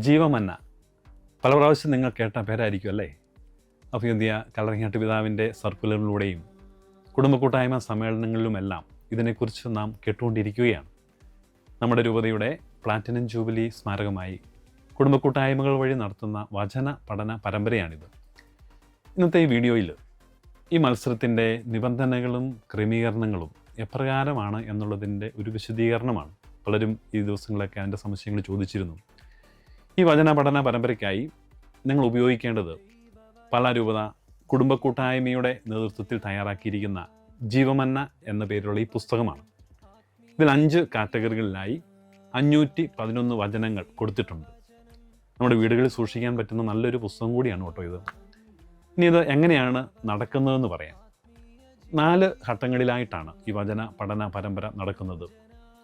ജീവമന്ന. പല പ്രാവശ്യം നിങ്ങൾ കേട്ട പേരായിരിക്കും അല്ലേ? അഭിനന്ദിയ കളറിങ്ങാട്ട് പിതാവിന്റെ സർക്കുലറിലൂടെയും കുടുംബ കൂട്ടായ്മ സമ്മേളനങ്ങളിലുമെല്ലാം ഇതിനെക്കുറിച്ച് നാം കേട്ടുകൊണ്ടിരിക്കുകയാണ്. നമ്മുടെ രൂപതയുടെ പ്ലാറ്റിനം ജൂബിലി സ്മാരകമായി കുടുംബ കൂട്ടായ്മകൾ വഴി നടത്തുന്ന വചന പഠന പരമ്പരയാണിത്. ഇന്നത്തെ ഈ വീഡിയോയിൽ ഈ മത്സരത്തിന്റെ നിബന്ധനകളും ക്രമീകരണങ്ങളും എപ്രകാരമാണ് എന്നുള്ളതിന്റെ ഒരു വിശദീകരണമാണ് പലരും ഈ ദിവസങ്ങളൊക്കെ അതിന്റെ സംശയങ്ങൾ ചോദിച്ചിരുന്നു. ഈ വചന പഠന പരമ്പരയ്ക്കായി നിങ്ങൾ ഉപയോഗിക്കേണ്ടത് പല രൂപത കുടുംബ കൂട്ടായ്മയുടെ നേതൃത്വത്തിൽ തയ്യാറാക്കിയിരിക്കുന്ന ജീവമന്ന എന്ന പേരിലുള്ള ഈ പുസ്തകമാണ്. ഇതിൽ അഞ്ച് കാറ്റഗറികളിലായി അഞ്ഞൂറ്റി പതിനൊന്ന് വചനങ്ങൾ കൊടുത്തിട്ടുണ്ട്. നമ്മുടെ വീടുകളിൽ സൂക്ഷിക്കാൻ പറ്റുന്ന നല്ലൊരു പുസ്തകം കൂടിയാണ് കേട്ടോ ഇത്. ഇനി ഇത് എങ്ങനെയാണ് നടക്കുന്നതെന്ന് പറയാം. നാല് ഘട്ടങ്ങളിലായിട്ടാണ് ഈ വചന പഠന പരമ്പര നടക്കുന്നത്.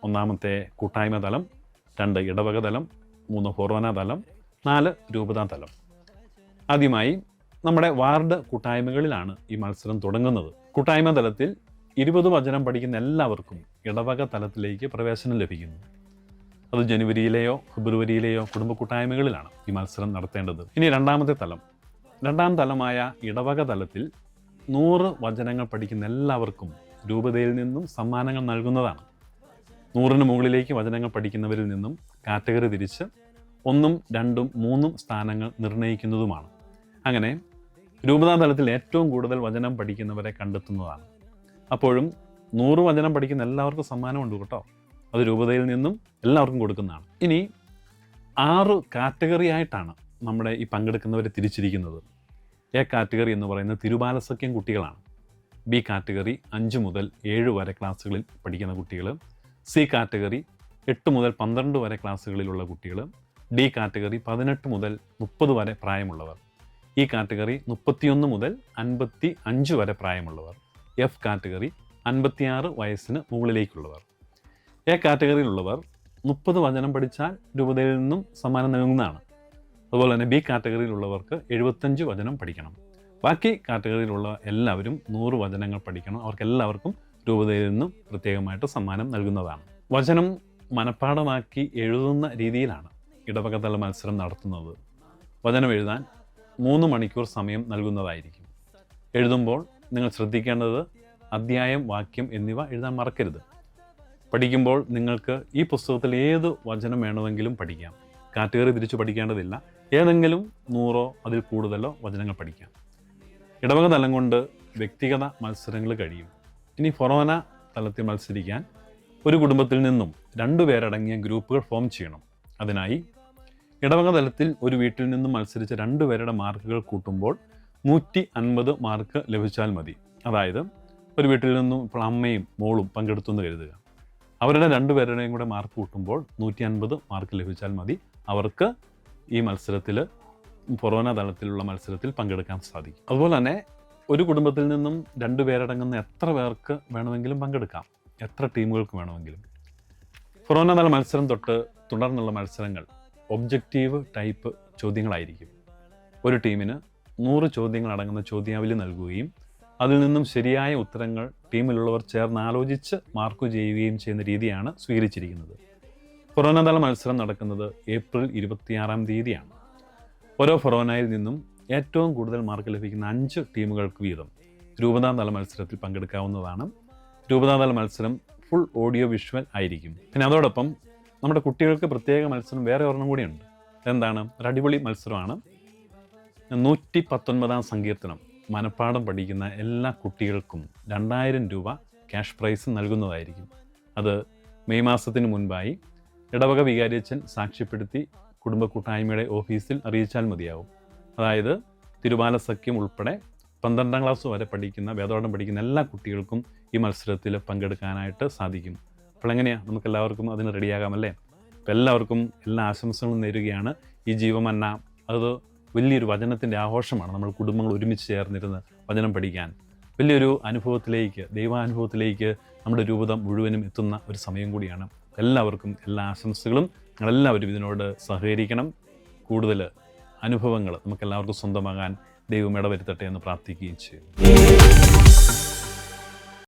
ഒന്നാമത്തെ കൂട്ടായ്മ തലം രണ്ട് ഇടവക തലം മൂന്ന് ഫോർവന തലം നാല് രൂപതാ തലം. ആദ്യമായി നമ്മുടെ വാർഡ് കൂട്ടായ്മകളിലാണ് ഈ മത്സരം തുടങ്ങുന്നത്. കൂട്ടായ്മ തലത്തിൽ ഇരുപത് വചനം പഠിക്കുന്ന എല്ലാവർക്കും ഇടവക തലത്തിലേക്ക് പ്രവേശനം ലഭിക്കുന്നു. അത് ജനുവരിയിലെയോ ഫെബ്രുവരിയിലെയോ കുടുംബ കൂട്ടായ്മകളിലാണ് ഈ മത്സരം നടത്തേണ്ടത്. ഇനി രണ്ടാമത്തെ തലം. രണ്ടാം തലമായ ഇടവക തലത്തിൽ നൂറ് വചനങ്ങൾ പഠിക്കുന്ന എല്ലാവർക്കും രൂപതയിൽ നിന്നും സമ്മാനങ്ങൾ നൽകുന്നതാണ്. നൂറിന് മുകളിലേക്ക് വചനങ്ങൾ പഠിക്കുന്നവരിൽ നിന്നും കാറ്റഗറി തിരിച്ച് ഒന്നും രണ്ടും മൂന്നും സ്ഥാനങ്ങൾ നിർണയിക്കുന്നതുമാണ്. അങ്ങനെ രൂപതാ തലത്തിൽ ഏറ്റവും കൂടുതൽ വചനം പഠിക്കുന്നവരെ കണ്ടെത്തുന്നതാണ്. അപ്പോഴും നൂറ് വചനം പഠിക്കുന്ന എല്ലാവർക്കും സമ്മാനമുണ്ട് കേട്ടോ. അത് രൂപതയിൽ നിന്നും എല്ലാവർക്കും കൊടുക്കുന്നതാണ്. ഇനി ആറ് കാറ്റഗറി ആയിട്ടാണ് നമ്മുടെ ഈ പങ്കെടുക്കുന്നവരെ തിരിച്ചിരിക്കുന്നത്. എ കാറ്റഗറി എന്ന് പറയുന്നത് തിരുബാലസഖ്യം കുട്ടികളാണ്. ബി കാറ്റഗറി അഞ്ച് മുതൽ ഏഴ് വരെ ക്ലാസ്സുകളിൽ പഠിക്കുന്ന കുട്ടികൾ സി കാറ്റഗറി എട്ട് മുതൽ പന്ത്രണ്ട് വരെ ക്ലാസ്സുകളിലുള്ള കുട്ടികൾ ഡി കാറ്റഗറി പതിനെട്ട് മുതൽ മുപ്പത് വരെ പ്രായമുള്ളവർ. ഈ കാറ്റഗറി മുപ്പത്തിയൊന്ന് മുതൽ അൻപത്തി അഞ്ച് വരെ പ്രായമുള്ളവർ. എഫ് കാറ്റഗറി അൻപത്തിയാറ് വയസ്സിന് മുകളിലേക്കുള്ളവർ. എ കാറ്റഗറിയിലുള്ളവർ മുപ്പത് വചനം പഠിച്ചാൽ രൂപതയിൽ നിന്നും സമ്മാനം നൽകുന്നതാണ്. അതുപോലെ തന്നെ ബി കാറ്റഗറിയിലുള്ളവർക്ക് എഴുപത്തഞ്ച് വചനം പഠിക്കണം. ബാക്കി കാറ്റഗറിയിലുള്ള എല്ലാവരും നൂറ് വചനങ്ങൾ പഠിക്കണം. അവർക്ക് എല്ലാവർക്കും രൂപതയിൽ നിന്നും പ്രത്യേകമായിട്ട് സമ്മാനം നൽകുന്നതാണ്. വചനം മനഃപ്പാടമാക്കി എഴുതുന്ന രീതിയിലാണ് ഇടവകതല മത്സരം നടത്തുന്നത്. വചനം എഴുതാൻ മൂന്ന് മണിക്കൂർ സമയം നൽകുന്നതായിരിക്കും. എഴുതുമ്പോൾ നിങ്ങൾ ശ്രദ്ധിക്കേണ്ടത് അധ്യായം വാക്യം എന്നിവ എഴുതാൻ മറക്കരുത്. പഠിക്കുമ്പോൾ നിങ്ങൾക്ക് ഈ പുസ്തകത്തിൽ ഏത് വചനം വേണമെങ്കിലും പഠിക്കാം. കാറ്റഗറി തിരിച്ചു പഠിക്കേണ്ടതില്ല. ഏതെങ്കിലും നൂറോ അതിൽ കൂടുതലോ വചനങ്ങൾ പഠിക്കാം. ഇടവക തലം കൊണ്ട് വ്യക്തിഗത മത്സരങ്ങൾ കഴിയും. ഇനി ഫൊറോന തലത്തിൽ മത്സരിക്കാൻ ഒരു കുടുംബത്തിൽ നിന്നും രണ്ടുപേരടങ്ങിയ ഗ്രൂപ്പുകൾ ഫോം ചെയ്യണം. അതിനായി ഇടവക തലത്തിൽ ഒരു വീട്ടിൽ നിന്നും മത്സരിച്ച രണ്ടുപേരുടെ മാർക്കുകൾ കൂട്ടുമ്പോൾ നൂറ്റി അൻപത് മാർക്ക് ലഭിച്ചാൽ മതി. അതായത് ഒരു വീട്ടിൽ നിന്നും ഇപ്പോൾ അമ്മയും മോളും പങ്കെടുത്തു എന്ന് കരുതുക. അവരുടെ രണ്ടുപേരുടെയും കൂടെ മാർക്ക് കൂട്ടുമ്പോൾ നൂറ്റി അൻപത് മാർക്ക് ലഭിച്ചാൽ മതി. അവർക്ക് ഈ മത്സരത്തിൽ കൊറോണ തലത്തിലുള്ള മത്സരത്തിൽ പങ്കെടുക്കാൻ സാധിക്കും. അതുപോലെ തന്നെ ഒരു കുടുംബത്തിൽ നിന്നും രണ്ടു പേരടങ്ങുന്ന എത്ര പേർക്ക് വേണമെങ്കിലും പങ്കെടുക്കാം. എത്ര ടീമുകൾക്ക് വേണമെങ്കിലും. കൊറോണ തല മത്സരം തൊട്ട് തുടർന്നുള്ള മത്സരങ്ങൾ ഒബ്ജക്റ്റീവ് ടൈപ്പ് ചോദ്യങ്ങളായിരിക്കും. ഒരു ടീമിന് നൂറ് ചോദ്യങ്ങൾ അടങ്ങുന്ന ചോദ്യാവലി നൽകുകയും അതിൽ നിന്നും ശരിയായ ഉത്തരങ്ങൾ ടീമിലുള്ളവർ ചേർന്ന് ആലോചിച്ച് മാർക്ക് ചെയ്യുകയും ചെയ്യുന്ന രീതിയാണ് സ്വീകരിച്ചിരിക്കുന്നത്. ഫൊറോനതല മത്സരം നടക്കുന്നത് ഏപ്രിൽ ഇരുപത്തിയാറാം തീയതിയാണ്. ഓരോ ഫൊറോനയിൽ നിന്നും ഏറ്റവും കൂടുതൽ മാർക്ക് ലഭിക്കുന്ന അഞ്ച് ടീമുകൾക്ക് വീതം രൂപതാതല മത്സരത്തിൽ പങ്കെടുക്കാവുന്നതാണ്. രൂപതാതല മത്സരം ഫുൾ ഓഡിയോ വിഷ്വൽ ആയിരിക്കും. പിന്നെ അതോടൊപ്പം നമ്മുടെ കുട്ടികൾക്ക് പ്രത്യേക മത്സരം വേറെ ഒരെണ്ണം കൂടിയുണ്ട്. എന്താണ് ഒരു അടിപൊളി മത്സരമാണ്. നൂറ്റി പത്തൊൻപതാം സങ്കീർത്തനം മനഃപ്പാഠം പഠിക്കുന്ന എല്ലാ കുട്ടികൾക്കും രണ്ടായിരം രൂപ ക്യാഷ് പ്രൈസ് നൽകുന്നതായിരിക്കും. അത് മെയ് മാസത്തിന് മുൻപായി ഇടവക വികാരിയച്ഛൻ സാക്ഷ്യപ്പെടുത്തി കുടുംബ കൂട്ടായ്മയുടെ ഓഫീസിൽ അറിയിച്ചാൽ മതിയാവും. അതായത് തിരുവാല സഖ്യം ഉൾപ്പെടെ പന്ത്രണ്ടാം ക്ലാസ് വരെ പഠിക്കുന്ന വേദോടം പഠിക്കുന്ന എല്ലാ കുട്ടികൾക്കും ഈ മത്സരത്തിൽ പങ്കെടുക്കാനായിട്ട് സാധിക്കും. അപ്പോൾ എങ്ങനെയാണ് നമുക്ക് എല്ലാവർക്കും അതിന് റെഡിയാകാമല്ലേ അപ്പോൾ എല്ലാവർക്കും എല്ലാ ആശംസകളും നേരുകയാണ് ഈ ജീവമന്ന. അത് വലിയൊരു വചനത്തിന്റെ ആഘോഷമാണ് നമ്മൾ കുടുംബങ്ങൾ ഒരുമിച്ച് ചേർന്നിരുന്ന് വചനം പഠിക്കാൻ. വലിയൊരു അനുഭവത്തിലേക്ക് ദൈവാനുഭവത്തിലേക്ക് നമ്മുടെ രൂപത മുഴുവനും എത്തുന്ന ഒരു സമയം കൂടിയാണ്. എല്ലാവർക്കും എല്ലാ ആശംസകളും. നിങ്ങളെല്ലാവരും ഇതിനോട് സഹകരിക്കണം. കൂടുതൽ അനുഭവങ്ങൾ നമുക്കെല്ലാവർക്കും സ്വന്തമാകാൻ ദൈവം ഇടവരുത്തട്ടെ എന്ന് പ്രാർത്ഥിക്കുകയും ചെയ്യും